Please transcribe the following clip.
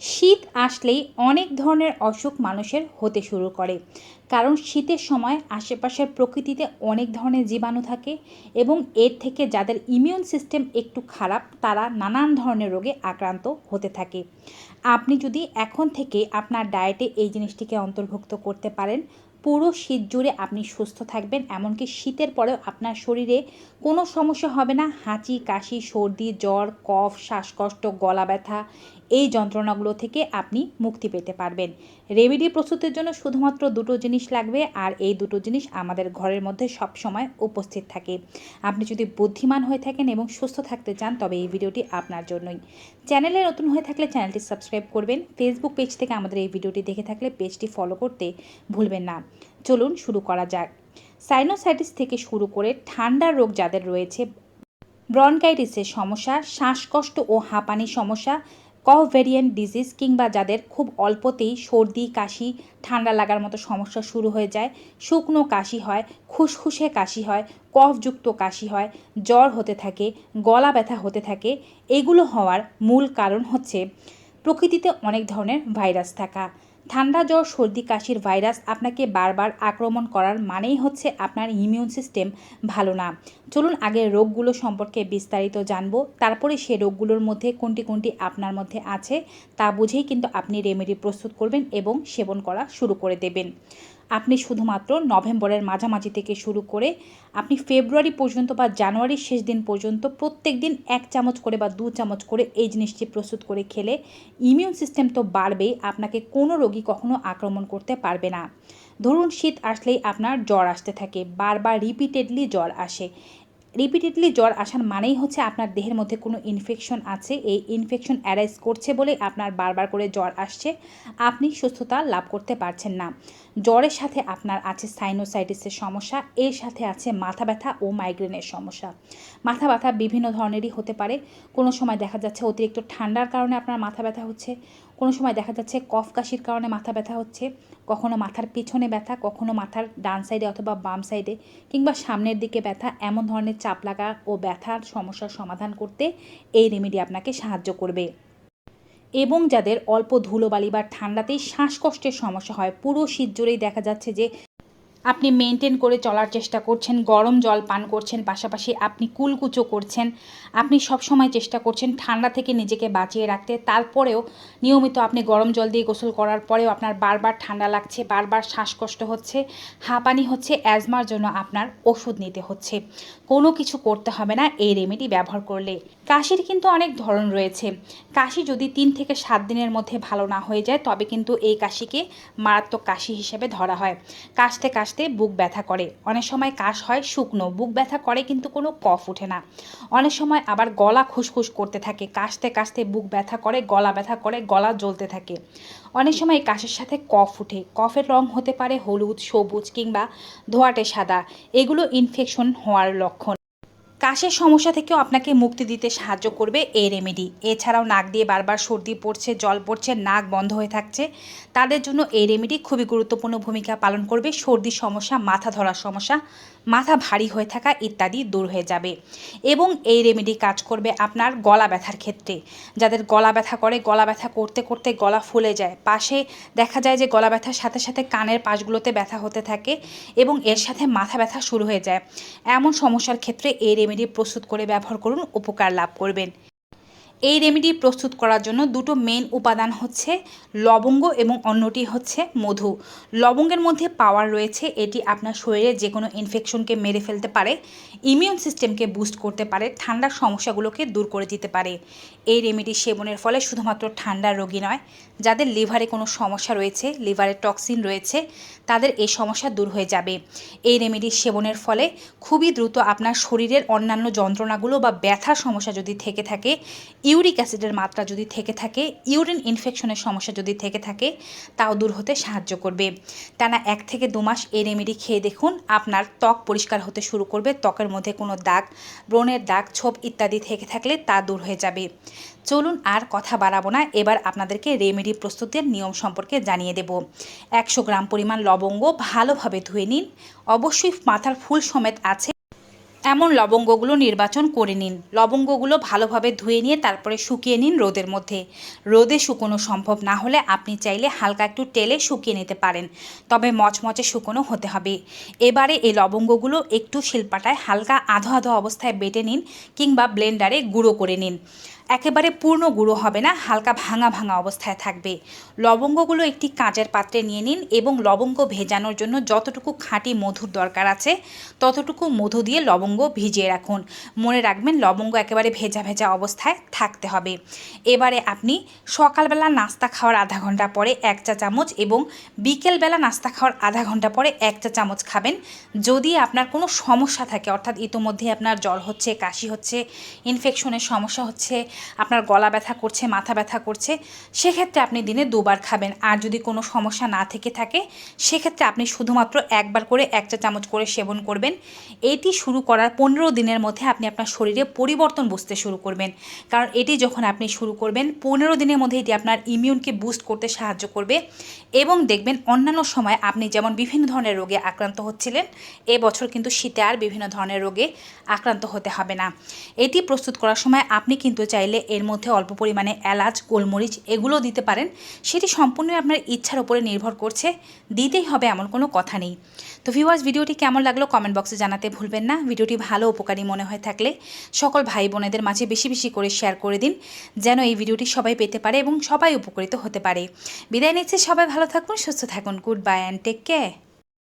শীত আসলেই অনেক ধরনের অসুখ মানুষের হতে শুরু করে। কারণ শীতের সময় আশেপাশের প্রকৃতিতে অনেক ধরনের জীবাণু থাকে এবং এর থেকে যাদের ইমিউন সিস্টেম একটু খারাপ, তারা নানান ধরনের রোগে আক্রান্ত হতে থাকে। আপনি যদি এখন থেকে আপনার ডায়েটে এই জিনিসটিকে অন্তর্ভুক্ত করতে পারেন, পুরো শীত জুড়ে আপনি সুস্থ থাকবেন, এমনকি শীতের পরেও আপনার শরীরে কোনো সমস্যা হবে না। হাঁচি, কাশি, সর্দি, জ্বর, কফ, শ্বাসকষ্ট গলা ব্যথা এই যন্ত্রণাগুলো থেকে আপনি মুক্তি পেতে পারবেন। রেমেডি প্রস্তুতের জন্য শুধুমাত্র দুটো জিনিস লাগবে আর এই দুটো জিনিস আমাদের ঘরের মধ্যে সব সময় উপস্থিত থাকে। আপনি যদি বুদ্ধিমান হয়ে থাকেন এবং সুস্থ থাকতে চান, তবে এই ভিডিওটি আপনার জন্যই। চ্যানেলে নতুন হয়ে থাকলে চ্যানেলটি সাবস্ক্রাইব করবেন। ফেসবুক পেজ থেকে আমাদের এই ভিডিওটি দেখে থাকলে পেজটি ফলো করতে ভুলবেন না। চলুন শুরু করা যাক। সাইনোসাইটিস থেকে শুরু করে ঠান্ডার রোগ যাদের রয়েছে ব্রনকাইটিসের সমস্যা, শ্বাসকষ্ট ও হাঁপানির সমস্যা কফ ভেরিয়েন্ট ডিজিজ কিংবা যাদের খুব অল্পতেই সর্দি, কাশি, ঠান্ডা লাগার মতো সমস্যা শুরু হয়ে যায়, শুকনো কাশি হয়, খুসখুসে কাশি হয়, কফযুক্ত কাশি হয়, জ্বর হতে থাকে, গলা ব্যথা হতে থাকে, এগুলো হওয়ার মূল কারণ হচ্ছে প্রকৃতিতে অনেক ধরনের ভাইরাস থাকা। ঠান্ডা জ্বর, সর্দি, কাশির ভাইরাস আপনাকে বারবার আক্রমণ করার মানেই হচ্ছে আপনার ইমিউন সিস্টেম ভালো না। চলুন আগে রোগগুলো সম্পর্কে বিস্তারিত জানব, তারপরে সে রোগগুলোর মধ্যে কোনটি কোনটি আপনার মধ্যে আছে তা বুঝেই কিন্তু আপনি রেমেডি প্রস্তুত করবেন এবং সেবন করা শুরু করে দেবেন। আপনি শুধুমাত্র নভেম্বরের মাঝামাঝি থেকে শুরু করে আপনি ফেব্রুয়ারি পর্যন্ত বা জানুয়ারির শেষ দিন পর্যন্ত প্রত্যেক দিন এক চামচ করে বা দু চামচ করে এই জিনিসটি প্রস্তুত করে খেলে ইমিউন সিস্টেম তো বাড়বেই, আপনাকে কোনো রোগী কখনো আক্রমণ করতে পারবে না। ধরুন শীত আসলেই আপনার জ্বর আসতে থাকে, বারবার রিপিটেডলি জ্বর আসে। রিপিটেডলি জ্বর আসার মানেই হচ্ছে আপনার দেহের মধ্যে কোনো ইনফেকশন আছে। এই ইনফেকশন অ্যারাইজ করছে বলে আপনার বারবার করে জ্বর আসছে। আপনি সুস্থতা লাভ করতে পারছেন না। জ্বরের সাথে আপনার আছে সাইনোসাইটিসের সমস্যা, এর সাথে আছে মাথা ব্যথা ও মাইগ্রেনের সমস্যা। মাথা ব্যথা বিভিন্ন ধরনেরই হতে পারে। কোনো সময় দেখা যাচ্ছে অতিরিক্ত ঠান্ডার কারণে আপনার মাথা ব্যথা হচ্ছে। কোনো সময় দেখা যাচ্ছে কফ কাশির কারণে মাথা ব্যথা হচ্ছে, কখনো মাথার পিছনে ব্যথা, কখনো মাথার ডান সাইডে অথবা বাম সাইডে কিংবা সামনের দিকে ব্যথা, এমন ধরনের চাপ লাগা ও ব্যথার সমস্যার সমাধান করতে এই রেমেডি আপনাকে সাহায্য করবে। এবং যাদের অল্প ধুলোবালি বা ঠান্ডাতেই শ্বাসকষ্টের সমস্যা হয়, পুরো শীত জুড়েই দেখা যাচ্ছে যে আপনি মেনটেন করে চলার চেষ্টা করছেন, গরম জল পান করছেন, পাশাপাশি আপনি কুলকুচো করছেন, আপনি সব সময় চেষ্টা করছেন ঠান্ডা থেকে নিজেকে বাঁচিয়ে রাখতে। তারপরেও নিয়মিত আপনি গরম জল দিয়ে গোসল করার পরেও আপনার বারবার ঠান্ডা লাগছে, বারবার শ্বাসকষ্ট হচ্ছে, হাঁপানি হচ্ছে, অ্যাজমার জন্য আপনার ওষুধ নিতে হচ্ছে। কোনো কিছু করতে হবে না এই রেমেডি ব্যবহার করলে। কাশির কিন্তু অনেক ধরন রয়েছে। কাশি যদি তিন থেকে সাত দিনের মধ্যে ভালো না হয়ে যায়, তবে কিন্তু এই কাশিকে মারাত্মক কাশি হিসেবে ধরা হয়। কাশতে কাশতে বুক ব্যথা করে। অনেক সময় কাশ হয়, শুকনো। বুক ব্যথা করে কিন্তু কোনো কফ ওঠে না। অনেক সময় আবার গলা খুসখুস করতে থাকে। কাশতে কাশতে বুক ব্যথা করে, গলা ব্যথা করে, গলা জ্বলতে থাকে। অনেক সময় কাশের সাথে কফ উঠে কফের রং হতে পারে হলুদ, সবুজ কিংবা ধোয়াটে সাদা। এগুলো ইনফেকশন হওয়ার লক্ষণ। কাশের সমস্যা থেকেও আপনাকে মুক্তি দিতে সাহায্য করবে এই রেমেডি এছাড়াও নাক দিয়ে বারবার সর্দি পড়ছে, জল পড়ছে, নাক বন্ধ হয়ে থাকছে। তাদের জন্য এই রেমেডি খুবই গুরুত্বপূর্ণ ভূমিকা পালন করবে। সর্দির সমস্যা, মাথা ধরার সমস্যা, মাথা ভারী হয়ে থাকা ইত্যাদি দূর হয়ে যাবে। এবং এই রেমেডি কাজ করবে আপনার গলা ব্যথার ক্ষেত্রে। যাদের গলা ব্যথা করে, গলা ব্যথা করতে করতে গলা ফুলে যায়। পাশে দেখা যায় যে গলা ব্যথার সাথে সাথে কানের পাশগুলোতে ব্যথা হতে থাকে এবং এর সাথে মাথা ব্যথা শুরু হয়ে যায়। এমন সমস্যার ক্ষেত্রে এই রেমেডি প্রস্তুত করে ব্যবহার করুন উপকার লাভ করবেন। এই রেমেডি প্রস্তুত করার জন্য দুটো মেন উপাদান হচ্ছে লবঙ্গ এবং অন্যটি হচ্ছে মধু। লবঙ্গের মধ্যে পাওয়ার রয়েছে, এটি আপনার শরীরে যে কোনো ইনফেকশনকে মেরে ফেলতে পারে ইমিউন সিস্টেমকে বুস্ট করতে পারে, ঠান্ডার সমস্যাগুলোকে দূর করে দিতে পারে। এই রেমেডি সেবনের ফলে শুধুমাত্র ঠান্ডা রোগী নয়, যাদের লিভারে কোনো সমস্যা রয়েছে, লিভারে টক্সিন রয়েছে, তাদের এই সমস্যা দূর হয়ে যাবে। এই রেমেডি সেবনের ফলে খুবই দ্রুত আপনার শরীরের অন্যান্য যন্ত্রণাগুলো বা ব্যথার সমস্যা যদি থেকে থাকে ইউরিক অ্যাসিডের মাত্রা যদি থেকে থাকে, ইউরিন ইনফেকশনের সমস্যা যদি থেকে থাকে, তাও দূর হতে সাহায্য করবে। টানা এক থেকে দু মাস এই রেমেডি খেয়ে দেখুন, আপনার ত্বক পরিষ্কার হতে শুরু করবে, ত্বকের মধ্যে কোনো দাগ, ব্রণের দাগ, ছোপ ইত্যাদি থেকে থাকলে তা দূর হয়ে যাবে। চলুন আর কথা বাড়াবো না, এবার আপনাদেরকে রেমেডি প্রস্তুতের নিয়ম সম্পর্কে জানিয়ে দেব। একশো গ্রাম পরিমাণ লবঙ্গ ভালোভাবে ধুয়ে নিন। অবশ্যই মাথার ফুল সমেত আছে এমন লবঙ্গগুলো নির্বাচন করে নিন। লবঙ্গগুলো ভালোভাবে ধুয়ে নিয়ে তারপরে শুকিয়ে নিন রোদের মধ্যে। রোদে শুকোনো সম্ভব না হলে আপনি চাইলে হালকা একটু তেলে শুকিয়ে নিতে পারেন, তবে মচমচে শুকনো হতে হবে। এবারে এই লবঙ্গগুলো একটু শিলপাটায় হালকা আধো আধো অবস্থায় বেটে নিন কিংবা ব্লেন্ডারে গুঁড়ো করে নিন। একেবারে পূর্ণ গুঁড়ো হবে না, হালকা ভাঙা ভাঙা অবস্থায় থাকবে। লবঙ্গগুলো একটি কাঁচের পাত্রে নিয়ে নিন এবং লবঙ্গ ভেজানোর জন্য যতটুকু খাঁটি মধুর দরকার আছে, ততটুকু মধু দিয়ে লবঙ্গ ভিজিয়ে রাখুন। মনে রাখবেন লবঙ্গ একেবারে ভেজা ভেজা অবস্থায় থাকতে হবে। এবারে আপনি সকালবেলা নাস্তা খাওয়ার আধা ঘণ্টা পরে এক চা চামচ এবং বিকেলবেলা নাস্তা খাওয়ার আধা ঘণ্টা পরে এক চা চামচ খাবেন। যদি আপনার কোনো সমস্যা থাকে, অর্থাৎ ইতোমধ্যে আপনার জ্বর হচ্ছে, কাশি হচ্ছে ইনফেকশনের সমস্যা হচ্ছে আপনার গলা ব্যথা করছে, মাথা ব্যথা করছে, সেক্ষেত্রে আপনি দিনে দুবার খাবেন। আর যদি কোনো সমস্যা না থেকে থাকে, সেক্ষেত্রে আপনি শুধুমাত্র একবার করে এক চা চামচ করে সেবন করবেন। এটি শুরু করার পনেরো দিনের মধ্যে আপনি আপনার শরীরে পরিবর্তন বুঝতে শুরু করবেন। কারণ এটি যখন আপনি শুরু করবেন, পনেরো দিনের মধ্যে এটি আপনার ইমিউনকে বুস্ট করতে সাহায্য করবে এবং দেখবেন অন্যান্য সময় আপনি যেমন বিভিন্ন ধরনের রোগে আক্রান্ত হচ্ছিলেন এবছর কিন্তু শীতে আর বিভিন্ন ধরনের রোগে আক্রান্ত হতে হবে না। এটি প্রস্তুত করার সময় আপনি কিন্তু চাইলে এর মধ্যে অল্প পরিমাণে এলাচ, গোলমরিচ এগুলো দিতে পারেন। সেটি সম্পূর্ণ আপনার ইচ্ছার উপরে নির্ভর করছে। দিতেই হবে এমন কোনো কথা নেই। তো ভিউয়ার্স ভিডিওটি কেমন লাগল কমেন্ট বক্সে জানাতে ভুলবেন না। ভিডিওটি ভালো উপকারী মনে হয়ে থাকলে সকল ভাই বোনেদের মাঝে বেশি বেশি করে শেয়ার করে দিন, যেন এই ভিডিওটি সবাই পেতে পারে এবং সবাই উপকৃত হতে পারে। বিদায় নিচ্ছে, সবাই ভালো থাকুন, সুস্থ থাকুন। Goodbye and take care